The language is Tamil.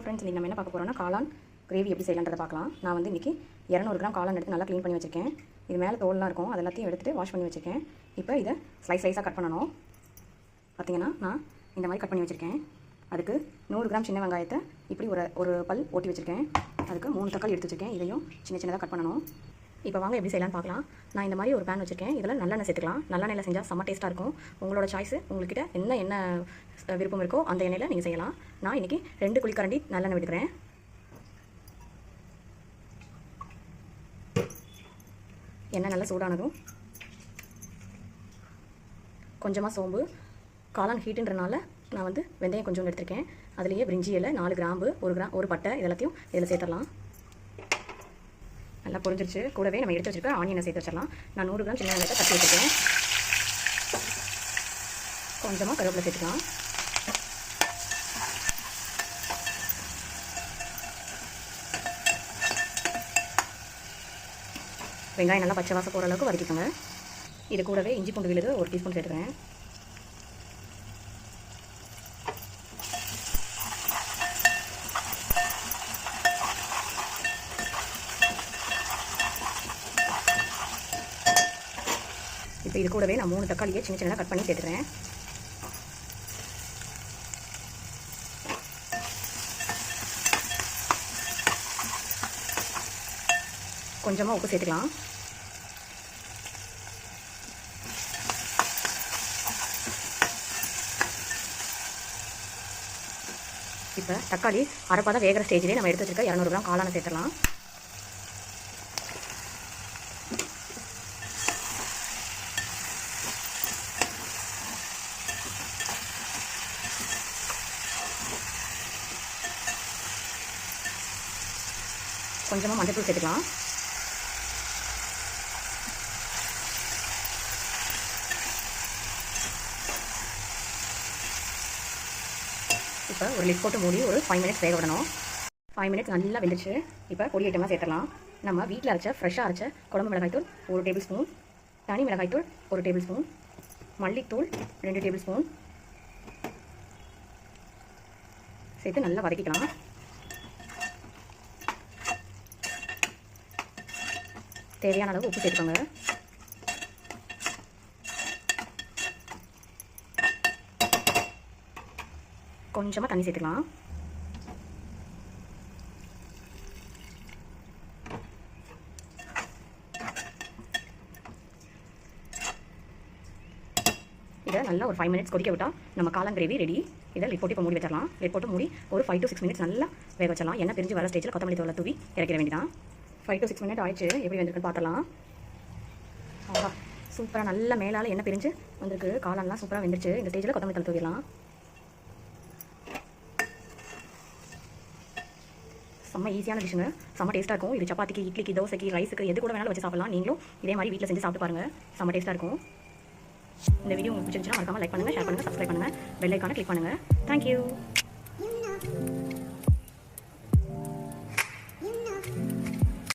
ஹலோ ஃப்ரெண்ட்ஸ் இன்றைக்கி நம்ம என்ன பார்க்க போகிறோம்னா காளான் கிரேவி எப்படி செய்யலான்றதை பார்க்கலாம். நான் வந்து இன்றைக்கி இரநூறு கிராம் காளான் எடுத்து நல்லா க்ளீன் பண்ணி வச்சிருக்கேன். இது மேலே தோல்லாம் இருக்கும். அது எல்லாத்தையும் எடுத்துகிட்டு வாஷ் பண்ணி வச்சிருக்கேன். இப்போ இதை ஸ்லைஸ் ஸ்லைஸாக கட் பண்ணணும். பார்த்தீங்கன்னா நான் இந்த மாதிரி கட் பண்ணி வச்சுருக்கேன். அதுக்கு நூறு கிராம் சின்ன வெங்காயத்தை இப்படி ஒரு ஒரு பல் ஓட்டி வச்சுருக்கேன். அதுக்கு மூணு தக்காளி எடுத்து வச்சுருக்கேன். இதையும் சின்ன சின்னதாக கட் பண்ணணும். இப்போ வாங்க எப்படி செய்யலாம்னு பார்க்கலாம். நான் இந்த மாதிரி ஒரு பேன் வச்சுருக்கேன். இதில் நல்லெண்ணெய் சேர்த்துக்கலாம். நல்லெண்ணெயில் செஞ்சால் செம்ம டேஸ்ட்டாக இருக்கும். உங்களோட சாய்ஸ் உங்கள்கிட்ட என்ன என்ன விருப்பம் இருக்கோ அந்த எண்ணெயில் நீங்கள் செய்யலாம். நான் இன்றைக்கி ரெண்டு குழிக்கரண்டி நல்லெண்ணெய் விட்டுக்கிறேன். எண்ணெய் நல்லா சூடானதும் கொஞ்சமாக சோம்பு காளான் ஹீட்டுன்றனால நான் வந்து வெந்தயம் கொஞ்சம் எடுத்திருக்கேன். அதுலேயே பிரிஞ்சி இலை நாலு கிராம்பு ஒரு கிராம் ஒரு பட்டை இதெல்லாத்தையும் இதில் சேர்த்துடலாம். நல்லா பொரிஞ்சிருச்சு. கூடவே நம்ம எடுத்து வச்சிருக்க ஆனியனை சேர்த்து வச்சிடலாம். நான் நூறு கிராம் சின்ன வெங்காயத்தை தட்டி வச்சுருக்கேன். கொஞ்சமாக கருவேப்பிலை சேர்த்துக்கலாம். வெங்காயம் நல்லா பச்சை வாசம் போகிற அளவுக்கு வதக்கிக்கோங்க. இது கூடவே இஞ்சி பூண்டு விழுது ஒரு டீஸ்பூன் சேர்த்துக்கிறேன். இப்போ இது கூடவே நான் மூணு தக்காளியை சின்ன சின்னதாக கட் பண்ணி சேர்த்துக்கிறேன். கொஞ்சமாக உப்பு சேர்த்துக்கலாம். இப்போ தக்காளி அரைப்பாத வேகிற ஸ்டேஜ்லேயே நம்ம எடுத்து வச்சிருக்க இரநூறு கிராம் காளானை சேர்த்துலாம் கொஞ்சமாக மஞ்சள் சேர்த்துக்கலாம். இப்போ ஒரு லிட் போட்டு மூடி ஒரு ஃபைவ் மினிட்ஸ் வேக விடணும். ஃபைவ் மினிட்ஸ் நல்லா வெந்துச்சு இப்போ பொடி ஐட்டமாக சேர்த்துடலாம். நம்ம வீட்டில் அரைச்ச ஃப்ரெஷ்ஷாக அரைச்ச குழம்பு மிளகாய்த்தூள் ஒரு டேபிள் ஸ்பூன் தனி மிளகாய்த்தூள் ஒரு டேபிள் ஸ்பூன் மல்லித்தூள் ரெண்டு டேபிள் ஸ்பூன் சேர்த்து நல்லா வதக்கிக்கலாம். தேவையான அளவு உப்பு சேர்த்துக்கோங்க. கொஞ்சமாக தண்ணி சேர்த்துக்கலாம். இதை நல்லா ஒரு ஃபைவ் மினிட்ஸ் கொதிக்க விட்டால் நம்ம காளான் கிரேவி ரெடி இதை லெட் போட்டு இப்போ மூடி வச்சிடலாம். லெட் போட்டு மூடி ஒரு ஃபைவ் டு சிக்ஸ் மினிட்ஸ் நல்லா வேக வச்சிடலாம். எண்ணெய் பிரிஞ்சு வர ஸ்டேஜில் கொத்தமல்லி தோலை தூவி இறக்கிற வேண்டியதான் ஃபைவ் டு சிக்ஸ் மினிட் ஆயிடுச்சு. எப்படி வந்திருக்குன்னு பார்த்துலாம் ஆஹா சூப்பராக நல்ல மேலால் எண்ணெய் பிரிஞ்சு வந்திருக்கு. காளான்லாம் சூப்பராக வெந்துருச்சு. இந்த ஸ்டேஜில் கொத்தமல்லி தலை தூவிடலாம். செம்ம ஈஸியான டிஷ்ஷுங்க செம்ம டேஸ்ட்டாக இருக்கும். இது சப்பாத்திக்கு இட்லிக்கு தோசைக்கு ரைஸுக்கு எது கூட வேணாலும் வச்சு சாப்பிடலாம். நீங்களும் இதே மாதிரி வீட்டில் செஞ்சு சாப்பிட்டு பாருங்கள் செம்ம டேஸ்ட்டாக இருக்கும். இந்த வீடியோ உங்களுக்கு பிடிச்சிருந்துச்சுன்னா மறக்காம லைக் பண்ணுங்கள் ஷேர் பண்ணுங்கள் சப்ஸ்கிரைப் பண்ணுங்கள் பெல் ஐக்கானை கிளிக் பண்ணுங்கள் தேங்க்யூ